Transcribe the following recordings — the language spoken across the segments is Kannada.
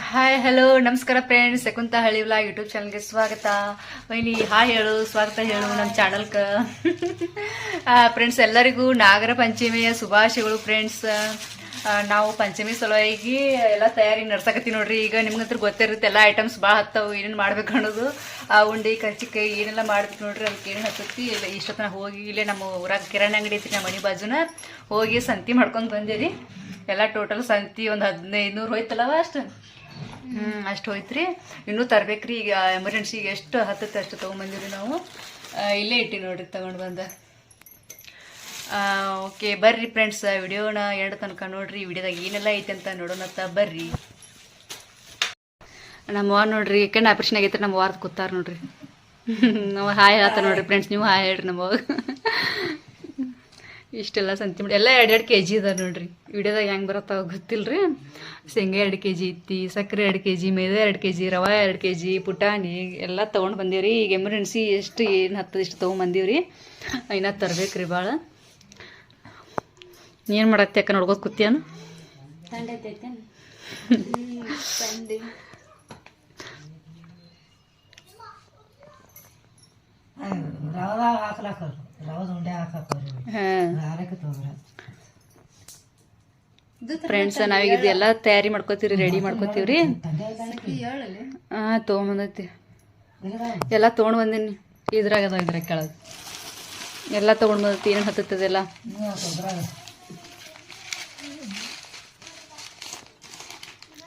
ಹಾಯ್ ಹಲೋ ನಮಸ್ಕಾರ ಫ್ರೆಂಡ್ಸ್ ಶಕುಂತ ಹಳಿವ್ಲಾ ಯೂಟ್ಯೂಬ್ ಚಾನಲ್ಗೆ ಸ್ವಾಗತ. ವೈನಿ ಹಾಯ್ ಹೇಳು, ಸ್ವಾಗತ ಹೇಳು ನಮ್ಮ ಚಾನಲ್ಕ ಫ್ರೆಂಡ್ಸ್ ಎಲ್ಲರಿಗೂ ನಾಗರ ಪಂಚಮಿಯ ಶುಭಾಶಯಗಳು ಫ್ರೆಂಡ್ಸ್ ನಾವು ಪಂಚಮಿ ಸಲುವಾಗಿ ಎಲ್ಲ ತಯಾರಿ ನಡ್ಸಕತ್ತೀವಿ ನೋಡ್ರಿ. ಈಗ ನಿಮ್ಗಂತೂ ಗೊತ್ತಿರುತ್ತೆ, ಎಲ್ಲ ಐಟಮ್ಸ್ ಭಾಳ ಹತ್ತವು, ಏನೇನು ಮಾಡ್ಬೇಕು ಅನ್ನೋದು. ಆ, ಉಂಡಿ, ಕರ್ಚಿಕಾಯಿ, ಏನೆಲ್ಲ ಮಾಡ್ಬೇಕು ನೋಡ್ರಿ, ಅದಕ್ಕೆ ಏನು ಹತ್ತತಿ. ಇಲ್ಲ ಇಷ್ಟೊತ್ತನ ಹೋಗಿ ಇಲ್ಲೇ ನಮ್ಮ ಊರಾಗ ಕಿರಾಣಿ ಅಂಗಡಿ ಐತಿ ನಮ್ಮ ಮನೆ ಬಾಜುನ. ಹೋಗಿ ಸಂತಿ ಮಾಡ್ಕೊಂಡು ಬಂದೇರಿ. ಎಲ್ಲ ಟೋಟಲ್ ಸಂತಿ ಒಂದು ಹದಿನೈದು ನೂರು ಹೋಯ್ತಲ್ಲವ ಅಷ್ಟು. ಹ್ಞೂ ಅಷ್ಟು ಹೋಯ್ತ್ರಿ. ಇನ್ನೂ ತರ್ಬೇಕ್ರಿ, ಈಗ ಎಮರ್ಜೆನ್ಸಿಗೆ ಎಷ್ಟು ಹತ್ತತ್ತೆ ಅಷ್ಟು ತೊಗೊಂಬಂದಿರಿ ನಾವು. ಇಲ್ಲೇ ಇಟ್ಟಿ ನೋಡ್ರಿ, ತಗೊಂಡ್ ಬಂದ. ಓಕೆ, ಬರ್ರಿ ಫ್ರೆಂಡ್ಸ್ ವಿಡಿಯೋನ ಎರಡು ತನಕ ನೋಡ್ರಿ ವಿಡಿಯೋದಾಗ ಏನೆಲ್ಲ ಐತೆ ಅಂತ ನೋಡೋಣತ್ತ ಬರ್ರಿ. ನಮ್ಮ ವಾರ ನೋಡ್ರಿ, ಕಣ್ಣು ಆಪರೇಷನ್ ಆಗೈತೆ ನಮ್ಮ ವಾರದ ಕೂತಾರ ನೋಡ್ರಿ. ನಾವು ಹಾಯ್ ಹೇಳ್ತಾರ ನೋಡ್ರಿ ಫ್ರೆಂಡ್ಸ್ ನೀವು ಹಾಯ್ ಹೇಳ್ರಿ ನಮ್ಮ. ಇಷ್ಟೆಲ್ಲ ಸಂತಿ ಮಾಡಿ ಎಲ್ಲ ಎರಡು ಎರಡು ಕೆ ಜಿ ಇದಾವೆ ನೋಡ್ರಿ. ವಿಡಿಯೋದಾಗ ಹೆಂಗೆ ಬರತ್ತಾವ ಗೊತ್ತಿಲ್ಲರಿ ಶೇಂಗಾ ಎರಡು ಕೆ ಜಿ ಐತಿ ಸಕ್ಕರೆ ಎರಡು ಕೆ ಜಿ ಮೈದಾ ಎರಡು ಕೆ ಜಿ ರವೆ ಎರಡು ಕೆ ಜಿ ಪುಟಾಣಿ ಎಲ್ಲ ತೊಗೊಂಡು ರೀ ಈಗ ಎಮರ್ಜೆನ್ಸಿ ಎಷ್ಟು ಏನು ಹತ್ತದ ಇಷ್ಟು ತೊಗೊಂಬಂದೀವ್ರಿ ತರಬೇಕು ರೀ ಭಾಳ ಏನು ಮಾಡತ್ತೆ ಅಕ್ಕ ನೋಡ್ಕೋತ ಕೂತಿಯನು? ಫ್ರೆಂಡ್ಸ್ ನಾವೀಗ ಇದೆಲ್ಲ ತಯಾರಿ ಮಾಡ್ಕೋತೀವ್ರಿ ರೆಡಿ ಮಾಡ್ಕೋತೀವ್ರಿ. ಹಾಂ ತೊಗೊಂಬಂದೈತಿ. ಎಲ್ಲ ತೊಗೊಂಡು ಬಂದೀನಿ. ಇದ್ರಾಗ ಅದ ಇದ್ರಾಗ ಕೆಳಗೆ. ಎಲ್ಲ ತೊಗೊಂಡು ಬಂದೈತಿ ಏನು ಹತ್ತದೆಲ್ಲ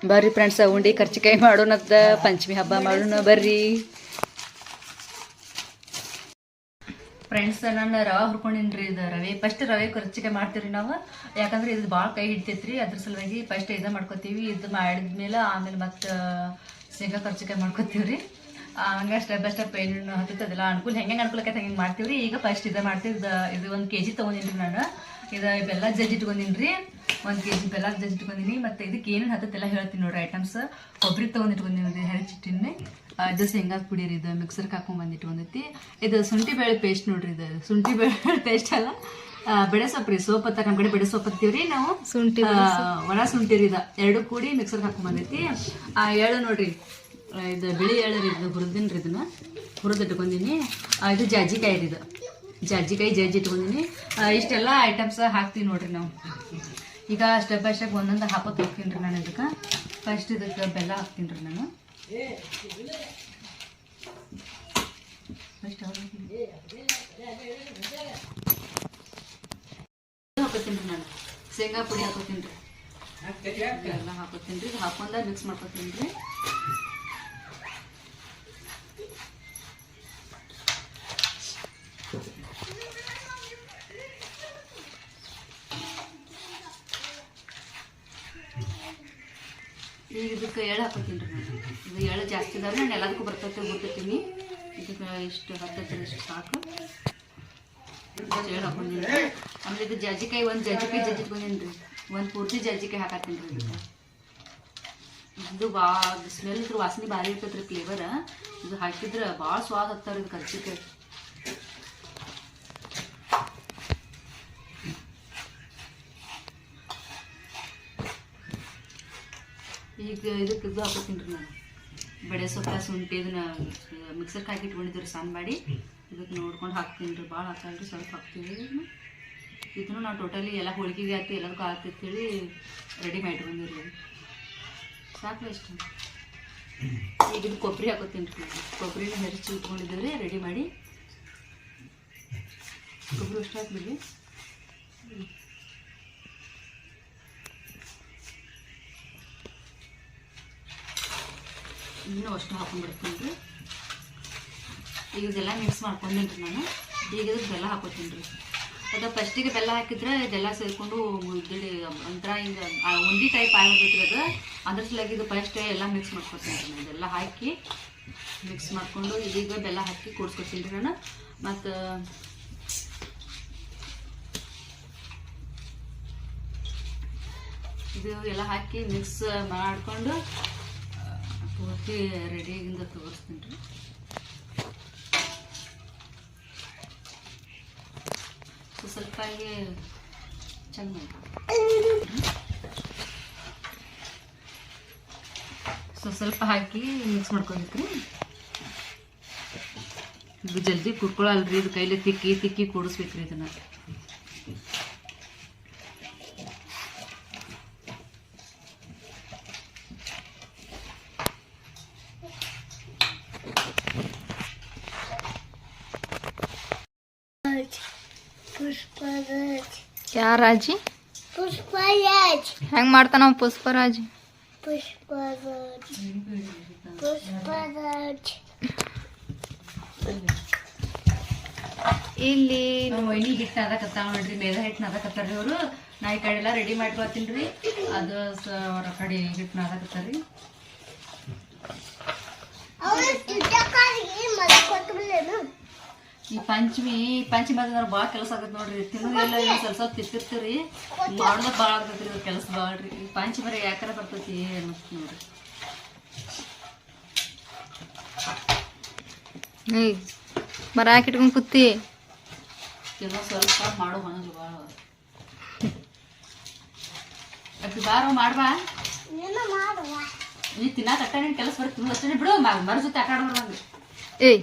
ಬರ್ರಿ ಫ್ರೆಂಡ್ಸ್ ಉಂಡಿ ಖರ್ಚಿಕಾಯಿ ಮಾಡೋಣತ್ತ ಪಂಚಮಿ ಹಬ್ಬ ಮಾಡೋಣ, ಬರ್ರಿ. ಫ್ರೆಂಡ್ಸ್ ನಾನು ರವೆ ಹುರ್ಕೊಂಡಿನ್ರಿ ಇದು ರವೆ. ಫಸ್ಟ್ ರವೆ ಕರ್ಚಿಕಾಯಿ ಮಾಡ್ತೀವಿ ನಾವು. ಯಾಕಂದ್ರೆ ಇದು ಭಾಳ ಕೈ ಹಿಡ್ತೈತ್ರಿ. ಅದ್ರ ಸಲುವಾಗಿ ಫಸ್ಟ್ ಇದು ಮಾಡ್ಕೋತೀವಿ. ಇದು ಮಾಡಿದ್ಮೇಲೆ ಆಮೇಲೆ ಮತ್ತೆ, ಶೇಂಗಾ ಕರ್ಚಿಕಾಯಿ ಮಾಡ್ಕೋತೀವ್ರಿ. ಹಂಗೆ ಸ್ಟೆಪ್ ಬೈ ಸ್ಟೆಪ್ ಏನು ಹತ್ತದಲ್ಲ ಅನುಕೂಲ. ಹೆಂಗೆ ಅನುಕೂಲಕ್ಕೆ ಹೆಂಗೆ ಮಾಡ್ತೀವಿ ಈಗ ಫಸ್ಟ್ ಇದು ಮಾಡ್ತೀವಿ ಇದು ಒಂದು ಕೆ ಜಿ ತೊಗೊಂಡಿನ್ರಿ ನಾನು. ಇದು ಬೆಲ್ಲ ಜಜ್ಜಿ ರೀ ಒಂದು ಕೆ ಜಿ ಬೆಲ್ಲ ಜಜ್ಜಿ ಇಟ್ಕೊಂಡಿನಿ. ಮತ್ತು ಇದಕ್ಕೆ ಏನೇನು ಹತ್ತತ್ತೆಲ್ಲ ಹೇಳ್ತೀನಿ ನೋಡ್ರಿ ಐಟಮ್ಸ್ ಕೊಬ್ಬರಿ ತೊಗೊಂಡು ಇಟ್ಕೊಂಡಿನಿ ಹೆರಚಿಟ್ಟಿನಿ ಅದು ಶೇಂಗಾದ ಪುಡಿ ರೀ ಇದು ಮಿಕ್ಸರ್ಗೆ ಹಾಕೊಂಡ್ ಬಂದು ಇಟ್ಕೊಂಡೈತಿ ಇದು ಶುಂಠಿ ಬೇಳೆ ಪೇಸ್ಟ್ ನೋಡ್ರಿ ಇದು. ಶುಂಠಿ ಬೇಳೆ ಪೇಸ್ಟ್ ಅಲ್ಲ. ಬೆಳೆ ಸೊಪ್ಪು ರೀ. ಸೋಪ್ ಅಂತ ನಮ್ಮ ಕಡೆ ಬೆಳೆ ಸೊಪ್ಪು ಅಂತೀವ್ರಿ ನಾವು. ಶುಂಠಿ ಒಣ ಶುಂಠಿ ರೀ ಇದು. ಎರಡು ಕೂಡಿ ಮಿಕ್ಸರ್ಗೆ ಹಾಕೊಂಡ್ ಬಂದೈತಿ ಆ ಎಳ್ಳು ನೋಡ್ರಿ. ಇದು ಬಿಳಿ ಎಳ್ಳು ರೀ ಇದು ಹುರಿದಿನ್ರಿ ರೀ ಇದನ್ನ ಹುರಿದಿಟ್ಕೊಂಡಿನಿ ಇದು ಜಾಜಿಕಾಯಿ ರೀ ಇದು. ಜಾಜಿಕಾಯಿ ಜಜ್ಜಿ ಇಟ್ಕೊಂಡಿನಿ ಇಷ್ಟೆಲ್ಲ ಐಟಮ್ಸ್ ಹಾಕ್ತೀವಿ ನೋಡ್ರಿ ನಾವು. ಈಗ ಸ್ಟೆಪ್ ಬೈ ಸ್ಟೆಪ್ ಒಂದೊಂದು ಹಾಕೋತ ಹೋಗ್ತೀನಿ ರೀ ನಾನು ಇದಕ್ಕೆ. ಫಸ್ಟ್ ಇದಕ್ಕೆ ಬೆಲ್ಲ ಹಾಕ್ತೀನಿ ರೀ ನಾನು ಹಾಕೋತೀನಿ. ರೀ ನಾನು. ಶೇಂಗಾ ಪುಡಿ ಹಾಕೋತೀನಿ ರೀ. ಎಲ್ಲ ಹಾಕೋತೀನಿ ರೀ. ಹಾಕೊಂಡ ಮಿಕ್ಸ್ ಮಾಡ್ಕೋತೀನಿ ರೀ. ಈಗ ಇದಕ್ಕೆ ಎಳ್ಳು ಹಾಕೋತೀನಿ ರೀ ಇದು ಎಳ್ಳು ಜಾಸ್ತಿ ಇದಾವೆ, ನಾನು ಎಲ್ಲದಕ್ಕೂ ಬರ್ತೈತೆ ಗೊತ್ತಿರ್ತೀನಿ ಇದಕ್ಕೆ ಇಷ್ಟು ಹತ್ತೈತೆ ಇಷ್ಟು ಸಾಕು. ಎಳ್ಳು ಹಾಕೊಂಡಿನಿ ಆಮೇಲೆ ಇದು ಜಜ್ಜಿಕಾಯಿ ಒಂದು ಜಜ್ಜಿಕಾಯಿ ಜಜ್ಜಿ ಬಂದೇನು ರೀ. ಒಂದು ಪೂರ್ತಿ ಜಜ್ಜಿಕಾಯಿ ಹಾಕತ್ತೀನಿ ರೀ ಇದಕ್ಕೆ. ಇದು ಭಾಳ ಸ್ಮೆಲ್ ಇದ್ರ ವಾಸನೆ ಭಾರಿ ಇರ್ತೈತೆ ರೀ ಫ್ಲೇವರ್ ಇದು ಹಾಕಿದ್ರೆ ಭಾಳ ಸ್ವಾದ ಹತ್ತಾರ ಇದು ಕರ್ಚಿಕಾಯಿ ಈಗ ಇದಕ್ಕೆ ಇದು ಹಾಕೋತೀನಿ ನಾನು. ಬೆಳೆ ಸೊಪ್ಪ, ಶುಂಠಿ ಇದನ್ನ ಮಿಕ್ಸರ್ಗೆ ಹಾಕಿ ಇಟ್ಕೊಂಡಿದ್ರು ಸಣ್ಣ ಮಾಡಿ. ಇದಕ್ಕೆ ನೋಡ್ಕೊಂಡು ಹಾಕ್ತೀನಿ ರೀ ಭಾಳ ಹಾಕಲ್ರಿ ಸ್ವಲ್ಪ ಹಾಕ್ತೀವಿ ಇದನ್ನ. ನಾವು ಟೋಟಲಿ ಎಲ್ಲ ಹೋಳಿಗೆಗೆ ಆಯ್ತು ಎಲ್ಲದಕ್ಕೂ ಅಂತೇಳಿ ರೆಡಿ ಮಾಡಿ ಇಟ್ಕೊಂಡಿರಿ ಸಾಕು ಎಷ್ಟು ಈಗ ಇದು ಕೊಬ್ಬರಿ ಹಾಕೋತೀನಿ ರೀ. ಕೊಬ್ಬರಿನ ಹೆರಚಿ ಇಟ್ಕೊಂಡಿದ್ದೀವಿ ರೆಡಿ ಮಾಡಿ. ಕೊಬ್ಬರಿ ಅಷ್ಟು ಹಾಕ್ಬಿಡಿ ಇನ್ನೂ ಅಷ್ಟು ಹಾಕೊಂಡ್ಬಿಡ್ತೀನಿ. ಈಗ ಇದೆಲ್ಲ ಮಿಕ್ಸ್ ಮಾಡ್ಕೊಂಡೇನಿ ರೀ ನಾನು. ಈಗ ಇದಕ್ಕೆ ಬೆಲ್ಲ ಹಾಕೋತೀನಿ ರೀ ಅದು ಫಸ್ಟಿಗೆ ಬೆಲ್ಲ ಹಾಕಿದ್ರೆ ಇದೆಲ್ಲ ಸೇರಿಕೊಂಡು ಮುದ್ದಿಡಿ ಒಂಥರ ಹಿಂಗೆ ಉಂಡಿ ಟೈಪ್ ಆಗಿರ್ತೈತಿ ಅದು. ಅದ್ರ ಸಲುವಾಗಿ ಇದು ಫಸ್ಟ್ ಎಲ್ಲ ಮಿಕ್ಸ್ ಮಾಡ್ಕೊತೀನಿ ರೀ ನಾನು. ಇದೆಲ್ಲ ಹಾಕಿ ಮಿಕ್ಸ್ ಮಾಡಿಕೊಂಡು ಇದೀಗ ಬೆಲ್ಲ ಹಾಕಿ ಕೂಡ್ಸ್ಕೊತೀನಿ ರೀ ನಾನು. ಮತ್ತು ಇದು ಎಲ್ಲ ಹಾಕಿ ಮಿಕ್ಸ್ ಮಾಡಿಕೊಂಡು ಪೂರ್ತಿ ರೆಡಿಯಾಗಿಂದ ತೋರಿಸ್ತೀನಿ ರೀ. ಸ್ವಲ್ಪ ಹಾಗೆ ಚೆಂದ ಸೊ ಸ್ವಲ್ಪ ಹಾಕಿ ಮಿಕ್ಸ್ ಮಾಡ್ಕೊಬೇಕ್ರಿ ಇದು ಜಲ್ದಿ ಕುಡ್ಕೊಳ್ಳಲ್ರಿ ಇದು ಕೈಲಿ ತಿಕ್ಕಿ ತಿಕ್ಕಿ ಕೂಡಿಸ್ಬೇಕ್ರಿ ಇದನ್ನ ಪುಷ್ಪರಾಜ್ ಯಾರಾಜಿ ಪುಷ್ಪರಾಜ್. ಹೆಂಗ್ ಮಾಡ್ತಾನ ಪುಷ್ಪರಾಜ್? ಪುಷ್ಪರಾಜ್. ಪುಷ್ಪರಾಜ್. ಇಲ್ಲಿ ನಮ್ಮ ವೈನಿ ಹಿಟ್ಟು ಅದಕತ್ತಾವ ನೋಡ್ರಿ ಮೇದ ಹಿಟ್ಟು ರೀ ಅವರು ನಾ ಈ ಕಡೆ ಎಲ್ಲ ರೆಡಿ ಮಾಡ್ಕೊತೀನಿ ರೀ ಅದು ಅವ್ರ ಕಡೆ ಹಿಟ್ಟು ಅದ ಅವರು ತುಟಕಾರಿಗೆ ಮಲ್ಕೊಟ್ಬಿಡೇನು ಈ ಪಂಚಮಿ ಪಂಚಮಿ ಅದ್ರ ಭಾಳ ಕೆಲಸ ಆಗತ್ತೆ ನೋಡ್ರಿ. ತಿನ್ನೋದೆಲ್ಲ ಸ್ವಲ್ಪ ಸ್ವಲ್ಪ ತಿಂತಿರ್ತೀರಿ. ಮಾಡೋದು ಭಾಳ ಆಗ್ತೈತಿ ಇದ್ರ ಕೆಲಸ ಭಾಳ ರೀ ಈ ಪಂಚಮಿ ಯಾಕಾರ ಬರ್ತೈತಿ ಅನ್ನಿಸ್ತು ನೋಡ್ರಿ. ಏಯ್ ಮರ ಹಾಕಿಟ್ಕೊಂಡ್ ಕುತ್ತಿ ಕೆಲವು ಸ್ವಲ್ಪ ಮಾಡೋ ಮನಸ್ಸು ಭಾಳ. ಅಕ್ಕಿ ಬಾರೋ ಮಾಡ್ಬಾ ನೀ ತಿನ್ನಾಕ ತಟ್ಟ ನಿನ್ ಕೆಲಸ ಬರ್ತೀನಿ ಅಷ್ಟೇ ಬಿಡು ಮರ ಜೊತೆ ಆಟ ಆಡೋರು ಏಯ್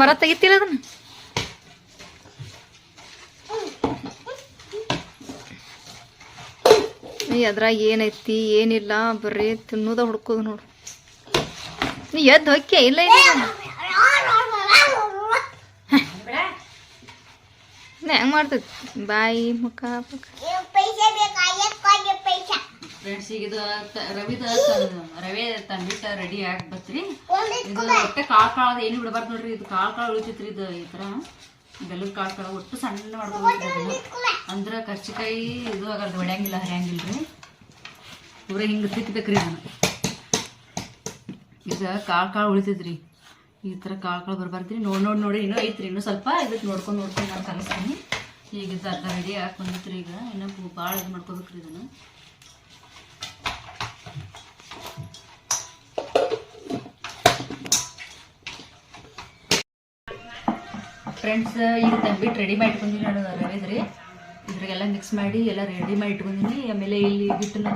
ಮರ ತೆಗಿತಿಲ್ಲ ಅದನ್ನ? ನೀ ಅದ್ರಾಗ ಏನೈತಿ, ಏನಿಲ್ಲ, ಬರ್ರಿ ತಿನ್ನೋದ ಹುಡ್ಕೋದು ನೋಡು. ನೀ ಎದ್ದು ಹೊಕ್ಕೆ, ಇಲ್ಲ ಹೆಂಗ್ ಮಾಡ್ತೈತಿ? ಬಾಯಿ, ಮುಖ ಫ್ರೆಂಡ್ಸ್ ಈಗ ಇದು ರವಿದ ರವಿ ತಂಬಿಟ್ಟ ರೆಡಿ ಆಗಿ ಬತ್ರಿ. ಇದು ಕಾಳು ಏನು ಬಿಡಬಾರ್ದು ನೋಡ್ರಿ, ಇದು ಕಾಳು ಕಾಳು ಉಳಿತೈತ್ರಿ ಇದು ಈ ಥರ ಬೆಲ್ಲದ ಕಾಳು ಕಾಳು ಒಟ್ಟು ಸಣ್ಣ ಮಾಡ್ಕೊಬೇಕ್ರಿ ಅದನ್ನ. ಅಂದ್ರೆ ಕರ್ಚಿಕಾಯಿ ಇದು ಆಗಲ್ಲ ಹೊಡ್ಯಾಂಗಿಲ್ಲ ಹರಿಯಂಗಿಲ್ಲ ರೀ ಪೂರ ಹಿಂಗೆ ತಿಕ್ಬೇಕ್ರಿ ನಾನು ಈಗ ಕಾಳು ಕಾಳು ಉಳಿತೈತ್ರಿ. ಈ ಥರ ಕಾಳು ಕಾಳು ಬರಬಾರ್ದ್ರಿ. ನೋಡಿ ನೋಡಿ ನೋಡಿ, ಇನ್ನೂ ಐತ್ರಿ, ಇನ್ನೂ ಸ್ವಲ್ಪ ಇದಕ್ಕೆ ನೋಡ್ಕೊಂಡು ನೋಡ್ಕೊಂಡು ನಾನು ಕಲಿಸ್ತೀನಿ ಈಗ ಇದು ಅರ್ಧ ರೆಡಿ ಹಾಕಿ ಈಗ. ಇನ್ನೂ ಭಾಳ ಇದು ಮಾಡ್ಕೋಬೇಕ್ರಿ ಇದನ್ನು. ಫ್ರೆಂಡ್ಸ್, ಈಗ ತಂಬಿಟ್ಟು ರೆಡಿ ಮಾಡಿ ಇಟ್ಕೊಂಡಿನಿ ನಾನು ರೀ ಇದ್ರಿಗೆಲ್ಲ ಮಿಕ್ಸ್ ಮಾಡಿ ಎಲ್ಲ ರೆಡಿ ಮಾಡಿ ಇಟ್ಕೊಂಡಿನಿ ಆಮೇಲೆ ಇಲ್ಲಿ ಹಿಟ್ಟನ್ನು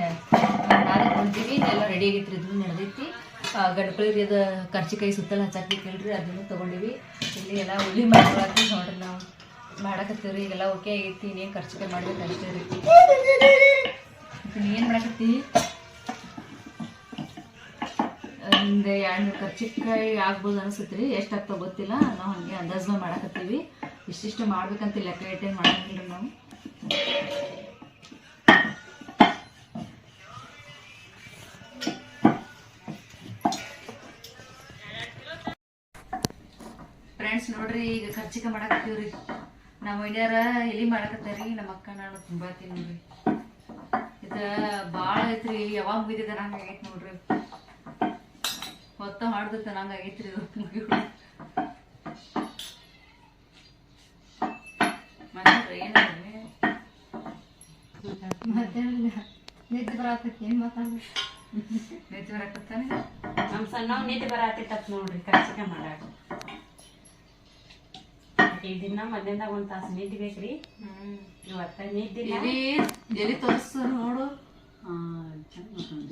ನಾನು ನಾದಿಟ್ಕೊಂಡಿದ್ದೀವಿ ಎಲ್ಲ ರೆಡಿ ಆಗೈತ್ರಿ ಇದನ್ನು ನಡೆದೈತಿ ಗಡ್ಕೊಳ್ಳಿ ಅದು ಕರ್ಚಿಕಾಯಿ ಸುತ್ತಲ ಹಚ್ಚಾಕ್ಬೇಕಲ್ರಿ ಅದನ್ನು ತೊಗೊಂಡಿವಿ. ಇಲ್ಲಿ ಎಲ್ಲ ಉಳ್ಳಿ ಮಾಡ್ಕೊಳಕ್ಕೆ ನೋಡ್ರಿ ನಾವು. ಮಾಡಕತ್ತೀವ್ರಿ, ಈಗೆಲ್ಲ ಓಕೆ ಆಗೈತಿ, ಇನ್ನೇನು ಖರ್ಚಿಕಾಯಿ ಮಾಡ್ಬೇಕು ಅಷ್ಟೇ ರೀ ಏನು ಮಾಡಕತ್ತಿ? ಒಂದು ಎರಡು ಕರ್ಚಿಕಾಯಿ ಆಗ್ಬೋದು ಅನಿಸುತ್ತೆ ರೀ. ಎಷ್ಟು ಆಗ್ತಾವೆ ಗೊತ್ತಿಲ್ಲ. ನಾವು ಹಂಗೆ ಅಂದಾಜು ಮಾಡಕತ್ತೀವಿ. ಇಷ್ಟಿಷ್ಟು ಮಾಡ್ಬೇಕಂತ ಲೆಕ್ಕ ಇಟ್ಟೇನು ಮಾಡಂಗಿಲ್ಲ ನಾವು. ಫ್ರೆಂಡ್ಸ್ ನೋಡ್ರಿ, ಈಗ ಖರ್ಚಿಕ ಮಾಡಕತ್ತೀವ್ರಿ. ನಮ್ಮ ಮನೆಯಾರ ಎಲ್ಲಿ ಮಾಡಕತ್ತಾರಿ. ನಮ್ಮ ಅಕ್ಕ ನಾನು ತುಂಬಾ ತಿನ್ನೋರಿ ಇದು ಭಾಳ ಐತ್ರಿ. ಯಾವಾಗ ಮುಗಿದಿದೆ ನಂಗೆ ಆಗೈತೆ ನೋಡ್ರಿ. ಹೊತ್ತ ಮಾಡ್ದತ್ತ ನಂಗಾಗೈತ್ರಿ ಇದು ನಿದ್ದೆ ಬರತೈತಿ ಏನ್ ಮಾತಾಡ್ರಿ ನಿದ್ದೆ ಬರಕತ್ತಾನೆ? ನಮ್ಮ ಸಣ್ಣವ್ ನಿದ್ದೆ ಬರತ್ತಿತ್ತ ನೋಡ್ರಿ ಕರ್ಚಿಕ ಮಾಡಾಕ. ಈ ದಿನ ಮಧ್ಯಾಹ್ನದಾಗ ಒಂದ್ ತಾಸು ನಿದ್ದೆ ಬೇಕ್ರಿ. ಇವತ್ತ ನಿದ್ದೆ ಎಲ್ಲಿ ಎಲಿ ತೋರಿಸು ನೋಡು. ಹಾ ಚಂದ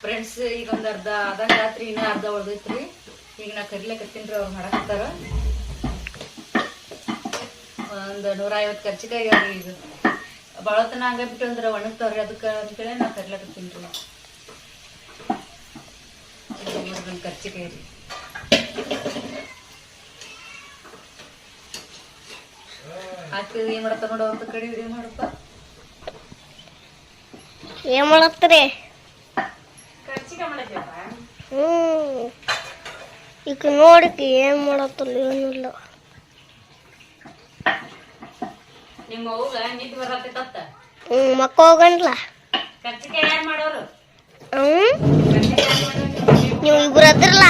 ಫ್ರೆಂಡ್ಸ್ ಈಗ ಒಂದು ಅರ್ಧ ಅರ್ಧ ರಾತ್ರಿ ಇನ್ನ ಅರ್ಧ ಉಳ್ದೈತ್ರಿ. ಈಗ ನಾ ಕರಿಲಕತ್ತೀನಿ ಅವ್ರು ಮಾಡಕತ್ತಾರ. ಒಂದ್ ನೂರ ಐವತ್ತು ಖರ್ಚಿಕಾಯಿ ಅವ್ರಿ ಈಗ ಭಾಳ ಹೊತ್ತನ ಹಂಗ ಬಿಟ್ಟು ಅಂದ್ರೆ ಒಣಗ್ತಾವ್ರಿ, ಅದಕ್ಕೆ ಅಂತೇಳಿ ನಾ ಕರಿಲಕತ್ತೀನಿ ರೀ. ಒಂದು ಖರ್ಚಿಕಾಯಿ ರೀ. ಹಾಕಿ ಏನು ಮಾಡತ್ತ ನೋಡು ಅವ್ರ ಕಡೆ ವಿಡಿಯೋ ಮಾಡಪ್ಪ? ಏನ್ ಮಾಡತ್ತೀರಿ? ಹ್ಮ್. ಈಗ ನೋಡಿ ಏನ್ ಮಾಡತ್ತಲ್ಲ ಏನಿಲ್ಲ. ನಿಮ್ಮ ಅವ್ಗ ನಿದ್ದೆ ಬರತ್ತೈತತ್ತ ಹ್ಮ್ ಮಕ್ಕ ಮಾಡೋರು? ನೀವು ಇಬ್ರು ಅದ್ರಲ್ಲ.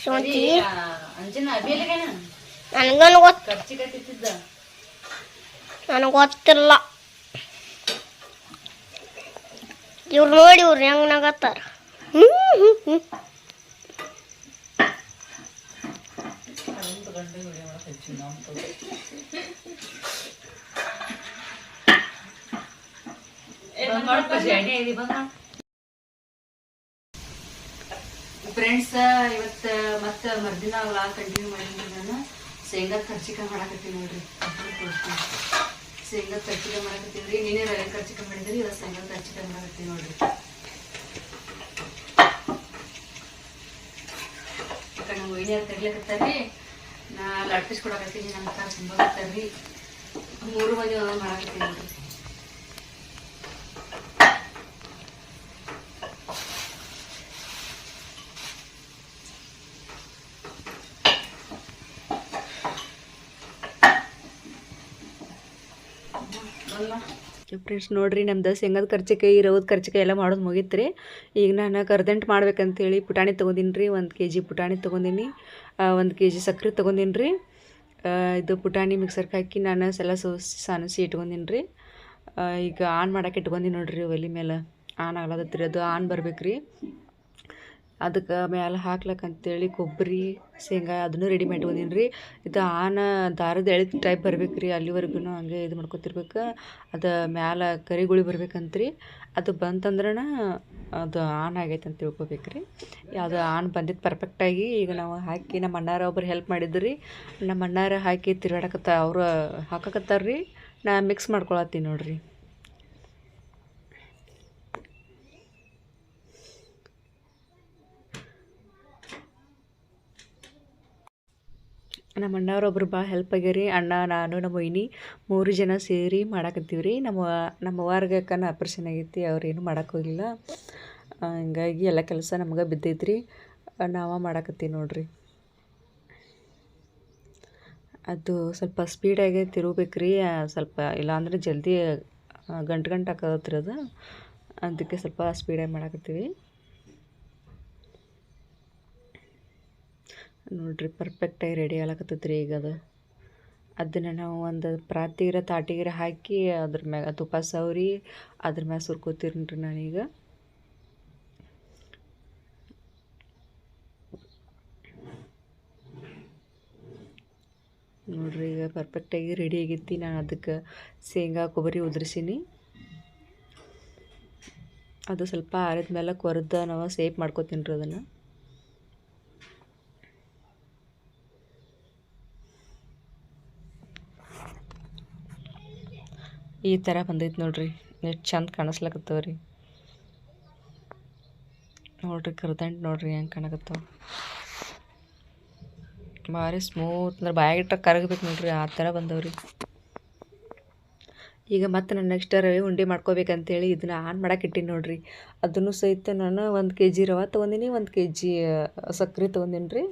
ಶಾಂತಿ ಆ, ಅಂಜನ ಅಭಿಯಲ್ಲಿಗೇನ? ನನಗನು ಗೊತ್ತ. ನನಗೆ ಗೊತ್ತಿಲ್ಲ. ಇವ್ರು ನೋಡಿ ಇವ್ರು ಹೆಂಗ್ ನಗತ್ತಾರ. ಹ್ಞೂ ಹ್ಞೂ ಹ್ಞೂ ಫ್ರೆಂಡ್ಸ್ ಇವತ್ತು ಮತ್ತೆ ಮರ್ದಿನ ಕಂಟಿನ್ಯೂ ಮಾಡಿದ್ರಿ ನಾನು. ಶೇಂಗಾ ಕರ್ಚಿಕಾಯಿ ಮಾಡಾಕತ್ತೀನಿ ನೋಡ್ರಿ. ಶೇಂಗಾ ಮಾಡಾಕತ್ತೀವಿ ರೀ ನೀನೇ ರವೆ ಚಿಕನ್ ಮಾಡಿದ್ರಿ ಇವತ್ತು ಶೇಂಗಾ ಹಚ್ಚಿದ ಮಾಡತ್ತೀವಿ ನೋಡ್ರಿ. ಯಾಕಂದ್ರೆ ನಮ್ಮ ವೈನಿಯರ್ ತಗ್ಲಕತ್ತಾರ್ರಿ ನಾ ಲಟ್ಟಿಸ್ ಕೊಡಕತ್ತೀನಿ ನಮ್ಮ ಕಾರ್ ತುಂಬ ಬರ್ತಾರ್ರಿ ಮೂರು ಮಂದಿ ಒಂದೊಂದು ಮಾಡಾಕತ್ತೀನಿ ನೋಡ್ರಿ. ಫ್ರೆಂಡ್ಸ್, ನೋಡ್ರಿ ನಮ್ದು ಶೇಂಗದ ಕರ್ಚಿಕಾಯಿ ರವದ ಕರ್ಚಿಕಾಯಿ ಎಲ್ಲ ಮಾಡೋದು ಮುಗೀತು ರೀ ಈಗ ನಾನು ಕರ್ದಂಟು ಮಾಡ್ಬೇಕಂತೇಳಿ ಪುಟಾಣಿ ತೊಗೊಂಡಿನಿ ರೀ ಒಂದು ಕೆ ಜಿ ಪುಟಾಣಿ ತೊಗೊಂಡಿನಿ. ಒಂದು ಕೆ ಜಿ ಸಕ್ಕರೆ ತೊಗೊಂಡಿನಿ ರೀ ಇದು ಪುಟಾಣಿ ಮಿಕ್ಸರ್ಗೆ ಹಾಕಿ ನಾನು ಸಲ ಸೋಸಿ ಸಾನಿಸಿ ಇಟ್ಕೊಂಡಿನಿ ರೀ ಈಗ ಆನ್ ಮಾಡೋಕೆ ಇಟ್ಕೊಂಡಿ ನೋಡಿರಿ ಒಲೆ ಮೇಲೆ. ಆನ್ ಆಗ್ಲತ್ತೈತಿ ರೀ ಅದು ಆನ್ ಬರ್ಬೇಕು ರೀ ಅದಕ್ಕೆ ಮ್ಯಾಲೆ ಹಾಕ್ಲಕ್ಕಂತೇಳಿ ಕೊಬ್ಬರಿ, ಶೇಂಗಾ ಅದನ್ನು ರೆಡಿ ಮಾಡ್ಕೊಂಡಿನಿ ರೀ ಇದು ಆನ ದಾರದ ಎಳೆ ಟೈಪ್ ಬರ್ಬೇಕು ರೀ ಅಲ್ಲಿವರೆಗೂ ಹಂಗೆ ಇದು ಮಾಡ್ಕೊತಿರ್ಬೇಕು. ಅದು ಮ್ಯಾಲೆ ಕರಿಗುಳಿ ಬರ್ಬೇಕಂತ್ರಿ. ಅದು ಬಂತಂದ್ರನ ಅದು ಆನ್ ಆಗೈತೆ ಅಂತ ತಿಳ್ಕೊಬೇಕು ರೀ ಅದು ಆನ್ ಬಂದಿದ್ದು ಪರ್ಫೆಕ್ಟಾಗಿ ಈಗ ನಾವು ಹಾಕಿ ನಮ್ಮ ಅಣ್ಣಾರ ಒಬ್ರು ಹೆಲ್ಪ್ ಮಾಡಿದ್ರಿ. ನಮ್ಮ ಅಣ್ಣಾರ ಹಾಕಿ ತಿರ್ಗಾಡಕತ್ತ ಅವರು ಹಾಕಕತ್ತಾರ ರೀ ನಾ ಮಿಕ್ಸ್ ಮಾಡ್ಕೊಳತ್ತೀನಿ ನೋಡ್ರಿ. ನಮ್ಮ ಅಣ್ಣವ್ರೊಬ್ರು ಭಾಳ ಹೆಲ್ಪ್ ಆಗ್ಯಾರಿ. ಅಣ್ಣ, ನಾನು, ನಮ್ಮ ಮೊಯ್ನಿ ಮೂರು ಜನ ಸೇರಿ ಮಾಡಾಕತ್ತೀವಿ ರೀ ನಮ್ಮ ನಮ್ಮ ಅವ್ವಾರ್ಗೆ ಅಕ್ಕನ ಆಪ್ರೇಷನ್ ಆಗೈತಿ, ಅವ್ರೇನು ಮಾಡಕ್ಕೆ ಹೋಗಿಲ್ಲ ಹಂಗಾಗಿ ಎಲ್ಲ ಕೆಲಸ ನಮ್ಗೆ ಬಿದ್ದೈತ್ರಿ. ನಾವು ಮಾಡಾಕತ್ತೀವಿ ನೋಡ್ರಿ. ಅದು ಸ್ವಲ್ಪ ಸ್ಪೀಡಾಗೆ ತಿರುಗಬೇಕು ರೀ ಸ್ವಲ್ಪ ಇಲ್ಲಾಂದ್ರೆ ಜಲ್ದಿ ಗಂಟು ಗಂಟು ಹಾಕತ್ರಿ ಅದು. ಅದಕ್ಕೆ ಸ್ವಲ್ಪ ಸ್ಪೀಡಾಗಿ ಮಾಡಾಕತ್ತೀವಿ. ನೋಡ್ರಿ ಪರ್ಫೆಕ್ಟಾಗಿ ರೆಡಿ ಆಗ್ಲಕತ್ತೈತೆ ಈಗ ಅದು. ಅದನ್ನು ನಾವು ಒಂದು ಪ್ರಾತಿಗಿರ ತಾಟಿಗಿರ ಹಾಕಿ ಅದ್ರ ಮ್ಯಾಗ ತುಪ್ಪ ಸವರಿ, ಅದ್ರ ಮ್ಯಾಗ ಸುರ್ಕೋತೀರಿ ರೀ ನಾನೀಗ ನೋಡ್ರಿ, ಈಗ ಪರ್ಫೆಕ್ಟಾಗಿ ರೆಡಿ ಆಗೈತಿ. ನಾನು ಅದಕ್ಕೆ ಶೇಂಗಾ, ಕೊಬ್ಬರಿ ಉದುರಿಸೀನಿ. ಅದು ಸ್ವಲ್ಪ ಆರಿದ ಮೇಲೆ ಕೊರೆದ ನಾವು ಸೇಫ್ ಮಾಡ್ಕೋತೀನಿ ರೀ ಅದನ್ನು. ಈ ಥರ ಬಂದೈತೆ ನೋಡ್ರಿ. ಎಷ್ಟು ಚಂದ ಕಾಣಿಸ್ಲಕತ್ತವ ರೀ ನೋಡ್ರಿ ಕರ್ದಂಟು ನೋಡ್ರಿ ಹೆಂಗೆ ಕಾಣಕತ್ತವ. ಭಾರಿ ಸ್ಮೂತ್ ಅಂದ್ರೆ ಬಾಯಾಗಿಟ್ಟ ಕರಗಬೇಕು ನೋಡ್ರಿ, ಆ ಥರ ಬಂದವ್ರಿ. ಈಗ ಮತ್ತೆ ನಾನು ನೆಕ್ಸ್ಟ್ ರವೆ ಉಂಡೆ ಮಾಡ್ಕೋಬೇಕಂತೇಳಿ ಇದನ್ನ ಆನ್ ಮಾಡಕ್ಕೆ ಇಟ್ಟೀನಿ ನೋಡ್ರಿ. ಅದನ್ನು ಸಹಿತ ನಾನು ಒಂದು ಕೆ ಜಿ ರವೆ ತೊಗೊಂಡಿನಿ, ಒಂದು ಕೆ ಜಿ ಸಕ್ಕರೆ ತೊಗೊಂಡಿನಿ ರೀ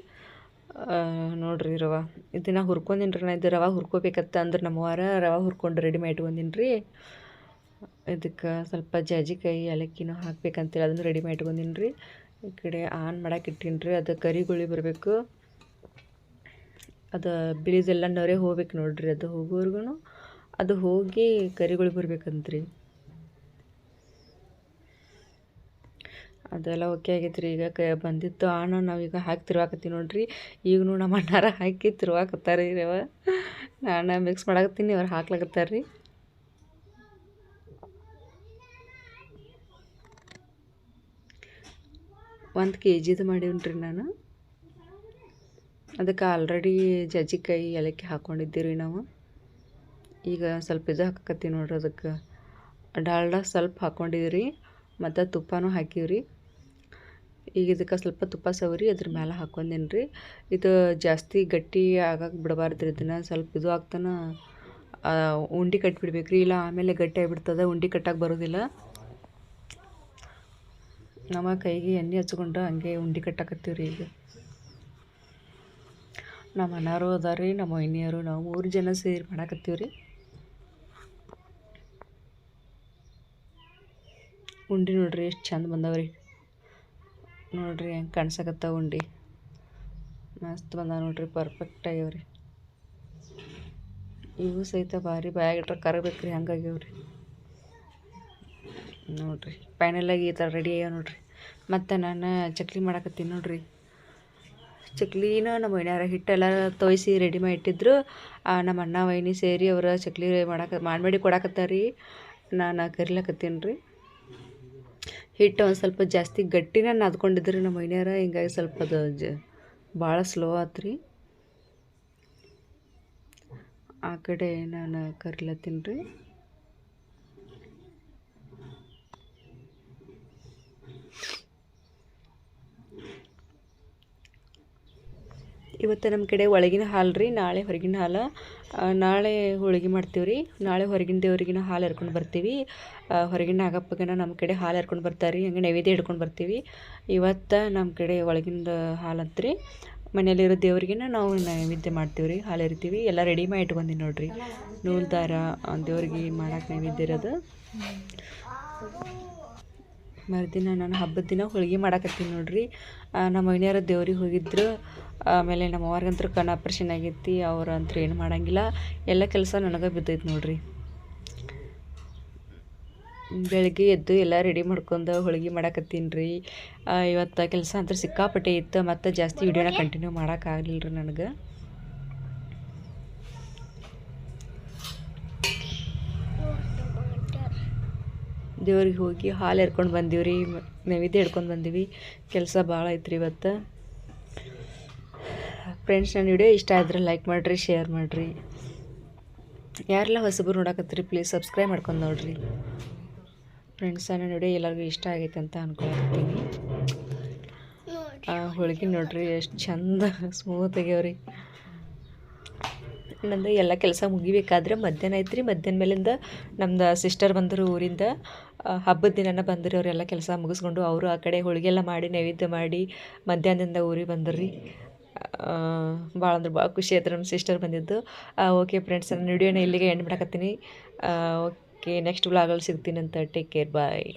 ನೋಡ್ರಿ ರವೆ. ಇದನ್ನ ಹುರ್ಕೊಂಡಿನಿ ರೀ ನಾ, ಇದು ರವೆ ಹುರ್ಕೋಬೇಕತ್ತ ಅಂದ್ರೆ ನಮ್ಮವಾರ ರವೆ ಹುರ್ಕೊಂಡು ರೆಡಿ ಇಟ್ಕೊಂಡಿನಿ ರೀ ಇದಕ್ಕೆ ಸ್ವಲ್ಪ ಜಾಜಿಕಾಯಿ, ಏಲಕ್ಕಿನೂ ಹಾಕ್ಬೇಕಂತೇಳಿ ಅದನ್ನು ರೆಡಿ ಇಟ್ಕೊಂಡಿನಿ ರೀ ಈ ಕಡೆ ಆನ್ ಮಾಡಕ್ಕೆ ಇಟ್ಟೀನಿ ಅದು ಕರಿಗುಳಿ ಬರಬೇಕು. ಅದು ಬಿಳಿದೆಲ್ಲ ನೊರೆ ಹೋಗ್ಬೇಕು ನೋಡಿರಿ ಅದು ಹೋಗೋವರೆಗೂ ಅದು ಹೋಗಿ ಕರಿಗಳು ಬರ್ಬೇಕಂತ್ರಿ. ಅದೆಲ್ಲ ಓಕೆ ಆಗೈತೆ ರೀ ಈಗ ಕ, ಬಂದಿತ್ತು ಆಣ, ನಾವೀಗ ಹಾಕಿ ತಿರ್ವಾಕತ್ತೀವಿ ನೋಡ್ರಿ. ಈಗೂ ನಮ್ಮ ಅಣ್ಣಾರ ಹಾಕಿ ತಿರ್ವಾಕತ್ತಾರೆ ರೀ ಅವ ನಾನು ಮಿಕ್ಸ್ ಮಾಡಾಕತ್ತೀನಿ ಅವ್ರು ಹಾಕ್ಲಾಕತ್ತಾರ ರೀ ಒಂದು ಕೆ ಜಿದು ಮಾಡೀವ್ರಿ ನಾನು. ಅದಕ್ಕೆ ಆಲ್ರೆಡಿ ಜಜ್ಜಿಕಾಯಿ, ಏಲಕ್ಕಿ ಹಾಕ್ಕೊಂಡಿದ್ದೀವಿ ರೀ ನಾವು. ಈಗ ಸ್ವಲ್ಪ ಇದು ಹಾಕತ್ತೀವಿ ನೋಡ್ರಿ ಅದಕ್ಕೆ. ಡಾಲ್ಡ ಸ್ವಲ್ಪ ಹಾಕ್ಕೊಂಡಿವ್ರಿ ಮತ್ತು ತುಪ್ಪನೂ ಹಾಕೀವ್ರಿ. ಈಗ ಇದಕ್ಕೆ ಸ್ವಲ್ಪ ತುಪ್ಪ ಸವರಿ, ಅದ್ರ ಮೇಲೆ ಹಾಕ್ಕೊಂಡೀನಿ ರೀ ಇದು ಜಾಸ್ತಿ ಗಟ್ಟಿ ಆಗಕ್ಕೆ ಬಿಡಬಾರ್ದು ರೀ ಇದನ್ನು. ಸ್ವಲ್ಪ ಇದು ಆಗ್ತಾನ ಉಂಡೆ ಕಟ್ಬಿಡ್ಬೇಕು ರೀ ಇಲ್ಲ ಆಮೇಲೆ ಗಟ್ಟಿ ಆಗಿಬಿಡ್ತದೆ, ಉಂಡೆ ಕಟ್ಟಕ್ಕೆ ಬರೋದಿಲ್ಲ. ನಮ್ಮ ಕೈಗೆ ಎಣ್ಣೆ ಹಚ್ಕೊಂಡು ಹಂಗೆ ಉಂಡೆ ಕಟ್ಟಾಕತ್ತೀವಿ ರೀ ಈಗ. ನಮ್ಮ ಅನಾರು ಅದಾರ ರೀ ನಮ್ಮ ಇನ್ನಿಯರು ನಾವು ಮೂರು ಜನ ಸೇರಿ ಮಾಡಾಕತ್ತೀವಿ ರೀ ಉಂಡೆ ನೋಡ್ರಿ ಎಷ್ಟು ಚಂದ ಬಂದವ್ರಿ. ನೋಡ್ರಿ ಹೆಂಗೆ ಕಾಣ್ಸಕತ್ತಾವ ಉಂಡಿ. ಮಸ್ತ್ ಬಂದ ನೋಡ್ರಿ ಪರ್ಫೆಕ್ಟ್ ಆಗ್ಯಾವ್ರಿ. ಇವು ಸಹಿತ ಭಾರಿ ಬಾಯಾಗಿಟ್ರೆ ಕರಬೇಕ್ರಿ ಹಂಗಾಗ್ಯಾವ್ರಿ ನೋಡ್ರಿ ಫೈನಲಾಗಿ ಈ ಥರ ರೆಡಿ ಆಗ್ಯಾವ ನೋಡ್ರಿ. ಮತ್ತು ನಾನು ಚಕ್ಲಿ ಮಾಡಕತ್ತೀನಿ ನೋಡ್ರಿ. ಚಕ್ಲಿನ ನಮ್ಮ ಮನೆಯಾರ ಹಿಟ್ಟೆಲ್ಲ ತೋಯಿಸಿ ರೆಡಿ ಮಾಡಿ ಇಟ್ಟಿದ್ರು. ನಮ್ಮ ಅಣ್ಣ ವೈನಿ ಸೇರಿ ಅವರ ಚಕ್ಲಿ ಮಾಡಾಕ ಮಾಡಿ ಕೊಡಾಕತ್ತಾರ. ರೀ ನಾನು ಕರಿಲಕತ್ತೀನಿ ರೀ. ಹಿಟ್ಟು ಒಂದು ಸ್ವಲ್ಪ ಜಾಸ್ತಿ ಗಟ್ಟಿನ ನಾದ್ಕೊಂಡಿದ್ರಿ ನಮ್ಮ ಮನೆಯಾರ ಹಿಂಗಾಗಿ ಸ್ವಲ್ಪ ಅದು ಜ, ಭಾಳ ಸ್ಲೋ ಆತು ರೀ ಆ ಕಡೆ ನಾನು ಕರಿಲತ್ತೀನಿ ರೀ. ಇವತ್ತು ನಮ್ಮ ಕಡೆ ಒಳಗಿನ ಹಾಲು ರೀ, ನಾಳೆ ಹೊರಗಿನ ಹಾಲು. ನಾಳೆ ಹೋಳಿಗೆ ಮಾಡ್ತೀವಿ ರೀ. ನಾಳೆ ಹೊರಗಿನ ದೇವರಿಗಿನ ಹಾಲು ಎರ್ಕೊಂಡು ಬರ್ತೀವಿ. ಹೊರಗಿನ ನಾಗಪ್ಪಗನ ನಮ್ಮ ಕಡೆ ಹಾಲು ಎರ್ಕೊಂಡು ಬರ್ತಾರೆ ರೀ, ಹಂಗೆ ನೈವೇದ್ಯ ಹಿಡ್ಕೊಂಡು ಬರ್ತೀವಿ. ಇವತ್ತು ನಮ್ಮ ಕಡೆ ಒಳಗಿಂದ ಹಾಲು ಅಂತ್ರಿ ಮನೆಯಲ್ಲಿರೋ ದೇವ್ರಿಗಿನ ನಾವು ನೈವೇದ್ಯ ಮಾಡ್ತೀವಿ ರೀ, ಹಾಲು ಎರಿತೀವಿ. ಎಲ್ಲ ರೆಡಿ ಮಾಡಿ ಇಟ್ಕೊಂಡಿ ನೋಡಿರಿ. ನೂಲ್ ದಾರ ದೇವ್ರಿಗೆ ಮಾಡೋಕೆ ನೈವೇದ್ಯ ಇರೋದು. ಮರುದಿನ ನಾನು ಹಬ್ಬದ ದಿನ ಹೋಳಿಗೆ ಮಾಡಾಕತ್ತೀನಿ ನೋಡ್ರಿ. ನಮ್ಮ ಮನೆಯವ್ರ ದೇವ್ರಿಗೆ ಹೋಗಿದ್ರು. ಆಮೇಲೆ ನಮ್ಮ ಅವ್ರಿಗಂತೂ ಕಣ್ಣು ಆಪ್ರೇಷನ್ ಆಗೈತಿ. ಅವ್ರು ಅಂತೂ ಏನು ಮಾಡಂಗಿಲ್ಲ. ಎಲ್ಲ ಕೆಲಸ ನನಗೆ ಬಿದ್ದೈತೆ ನೋಡ್ರಿ. ಬೆಳಗ್ಗೆ ಎದ್ದು ಎಲ್ಲ ರೆಡಿ ಮಾಡ್ಕೊಂಡು ಹೋಳಿಗೆ ಮಾಡಾಕತ್ತೀನಿ ರೀ. ಇವತ್ತು ಕೆಲಸ ಅಂತ ಸಿಕ್ಕಾಪಟ್ಟೆ ಇತ್ತು. ಮತ್ತು ಜಾಸ್ತಿ ವಿಡಿಯೋನ ಕಂಟಿನ್ಯೂ ಮಾಡೋಕ್ಕಾಗಲಿಲ್ಲ ರೀ ನನಗೆ. ದೇವ್ರಿಗೆ ಹೋಗಿ ಹಾಲು ಎರ್ಕೊಂಡು ಬಂದೀವಿ ರೀ ನೈವೇದ್ಯ ಹಿಡ್ಕೊಂಡು ಬಂದೀವಿ. ಕೆಲಸ ಭಾಳ ಐತ್ರಿ ಇವತ್ತು. ಫ್ರೆಂಡ್ಸ್ ನನ್ನ ವಿಡಿಯೋ ಇಷ್ಟ ಆದ್ರೆ ಲೈಕ್ ಮಾಡಿರಿ ಶೇರ್ ಮಾಡಿರಿ. ಯಾರೆಲ್ಲ ಹೊಸಬ್ರು ನೋಡಕತ್ತೀರಿ ಪ್ಲೀಸ್ ಸಬ್ಸ್ಕ್ರೈಬ್ ಮಾಡ್ಕೊಂಡು ನೋಡ್ರಿ. ಫ್ರೆಂಡ್ಸ್ ನನ್ನ ವಿಡಿಯೋ ಎಲ್ಲರಿಗೂ ಇಷ್ಟ ಆಗೈತೆ ಅಂತ ಅನ್ಕೊಳತ್ತೀನಿ. ಹೋಳಿಗೆ ನೋಡ್ರಿ ಎಷ್ಟು ಚಂದ ಸ್ಮೂತ್ ಆಗ್ಯಾವ್ರಿ. ನಂದು ಎಲ್ಲ ಕೆಲಸ ಮುಗಿಬೇಕಾದ್ರೆ ಮಧ್ಯಾಹ್ನ ಐತ್ರಿ ಮಧ್ಯಾಹ್ನ ಮೇಲಿಂದ ನಮ್ದು ಸಿಸ್ಟರ್ ಬಂದರು ಊರಿಂದ. ಆ, ಹಬ್ಬದ ದಿನನ ಬಂದ್ರಿ, ಅವರೆಲ್ಲ ಕೆಲಸ ಮುಗಿಸ್ಕೊಂಡು ಅವರು ಆ ಕಡೆ ಹೋಳಿಗೆ ಎಲ್ಲ ಮಾಡಿ, ನೈವೇದ್ಯ ಮಾಡಿ ಮಧ್ಯಾಹ್ನದಿಂದ ಊರಿಗೆ ಬಂದ್ರಿ. ಭಾಳ ಅಂದ್ರೆ ಭಾಳ ಖುಷಿ ಆಯ್ತು ನಮ್ಮ ಸಿಸ್ಟರ್ ಬಂದಿದ್ದು. ಓಕೆ ಫ್ರೆಂಡ್ಸ್ ನನ್ನ ವಿಡಿಯೋನ ಇಲ್ಲಿಗೆ ಎಂಡ್ ಮಾಡಕತ್ತೀನಿ. ಓಕೆ ನೆಕ್ಸ್ಟ್ ವ್ಲಾಗಲ್ಲಿ ಸಿಗ್ತೀನಿ ಅಂತ ಟೇಕ್ ಕೇರ್ ಬಾಯ್